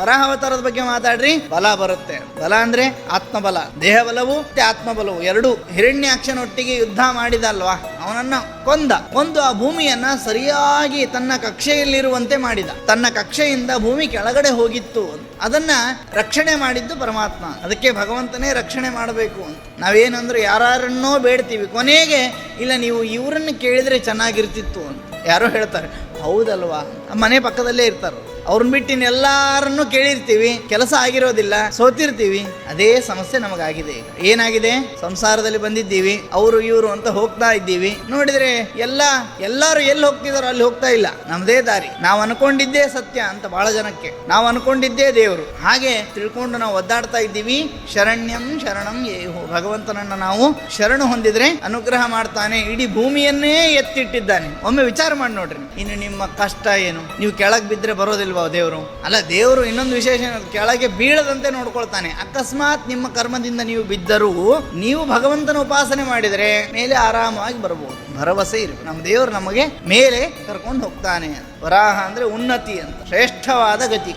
ವರಾಹಾವತಾರದ ಬಗ್ಗೆ ಮಾತಾಡ್ರಿ. ಬಲ ಬರುತ್ತೆ. ಬಲ ಅಂದ್ರೆ ಆತ್ಮಬಲ. ದೇಹ ಬಲವು ಮತ್ತೆ ಆತ್ಮಬಲವು. ಎರಡು ಹಿರಣ್ಯಾಕ್ಷನೊಟ್ಟಿಗೆ ಯುದ್ಧ ಮಾಡಿದ ಅಲ್ವಾ ಅವನನ್ನ ಕೊಂದ. ಕೊಂದು ಆ ಭೂಮಿಯನ್ನ ಸರಿಯಾಗಿ ತನ್ನ ಕಕ್ಷೆಯಲ್ಲಿರುವಂತೆ ಮಾಡಿದ. ತನ್ನ ಕಕ್ಷೆಯಿಂದ ಭೂಮಿ ಕೆಳಗಡೆ ಹೋಗಿತ್ತು. ಅದನ್ನ ರಕ್ಷಣೆ ಮಾಡಿದ್ದು ಪರಮಾತ್ಮ. ಅದಕ್ಕೆ ಭಗವಂತನೇ ರಕ್ಷಣೆ ಮಾಡಬೇಕು. ಅಂತ ನಾವೇನಂದ್ರೆ ಯಾರನ್ನೋ ಬೇಡ್ತೀವಿ. ಕೊನೆಗೆ ಇಲ್ಲ, ನೀವು ಇವರನ್ನು ಕೇಳಿದ್ರೆ ಚೆನ್ನಾಗಿರ್ತಿತ್ತು. ಅಂತ ಯಾರೋ ಹೇಳ್ತಾರೆ, ಹೌದಲ್ವಾ? ಮನೆ ಪಕ್ಕದಲ್ಲೇ ಇರ್ತಾರೆ. ಅವ್ರನ್ನ ಬಿಟ್ಟಿನ ಎಲ್ಲಾರನ್ನು ಕೇಳಿರ್ತೀವಿ, ಕೆಲಸ ಆಗಿರೋದಿಲ್ಲ, ಸೋತಿರ್ತೀವಿ. ಅದೇ ಸಮಸ್ಯೆ ನಮಗಾಗಿದೆ. ಏನಾಗಿದೆ? ಸಂಸಾರದಲ್ಲಿ ಬಂದಿದ್ದೀವಿ, ಅವರು ಇವರು ಅಂತ ಹೋಗ್ತಾ ಇದ್ದೀವಿ. ನೋಡಿದ್ರೆ ಎಲ್ಲ, ಎಲ್ಲರೂ ಎಲ್ಲಿ ಹೋಗ್ತಿದಾರೋ ಅಲ್ಲಿ ಹೋಗ್ತಾ ಇಲ್ಲ. ನಮ್ದೇ ದಾರಿ. ನಾವು ಅನ್ಕೊಂಡಿದ್ದೇ ಸತ್ಯ ಅಂತ ಬಹಳ ಜನಕ್ಕೆ. ನಾವು ಅನ್ಕೊಂಡಿದ್ದೇ ದೇವರು. ಹಾಗೆ ತಿಳ್ಕೊಂಡು ನಾವು ಒದ್ದಾಡ್ತಾ ಇದ್ದೀವಿ. ಶರಣ್ಯಂ ಶರಣಂ ಭಗವಂತನನ್ನ ನಾವು ಶರಣು ಹೊಂದಿದ್ರೆ ಅನುಗ್ರಹ ಮಾಡ್ತಾನೆ, ಇಡೀ ಭೂಮಿಯನ್ನೇ ಎತ್ತಿಟ್ಟಿದ್ದಾನೆ. ಒಮ್ಮೆ ವಿಚಾರ ಮಾಡಿ ನೋಡ್ರಿ. ಇನ್ನು ನಿಮ್ಮ ಕಷ್ಟ ಏನು? ನೀವು ಕೆಳಗೆ ಬಿದ್ದರೆ ಬರೋದಿಲ್ವಾ ದೇವರು? ಅಲ್ಲ, ದೇವರು ಇನ್ನೊಂದು ವಿಶೇಷ ಕೆಳಗೆ ಬೀಳದಂತೆ ನೋಡ್ಕೊಳ್ತಾನೆ. ಅಕಸ್ಮಾತ್ ನಿಮ್ಮ ಕರ್ಮದಿಂದ ನೀವು ಬಿದ್ದರೂ ನೀವು ಭಗವಂತನ ಉಪಾಸನೆ ಮಾಡಿದರೆ ಮೇಲೆ ಆರಾಮಾಗಿ ಬರಬಹುದು. ಭರವಸೆ ಇರಬೇಕು ನಮ್ಮ ದೇವರು ನಮಗೆ ಮೇಲೆ ಕರ್ಕೊಂಡು ಹೋಗ್ತಾನೆ ವರಾಹ ಅಂದ್ರೆ ಉನ್ನತಿ ಅಂತ. ಶ್ರೇಷ್ಠವಾದ ಗತಿ.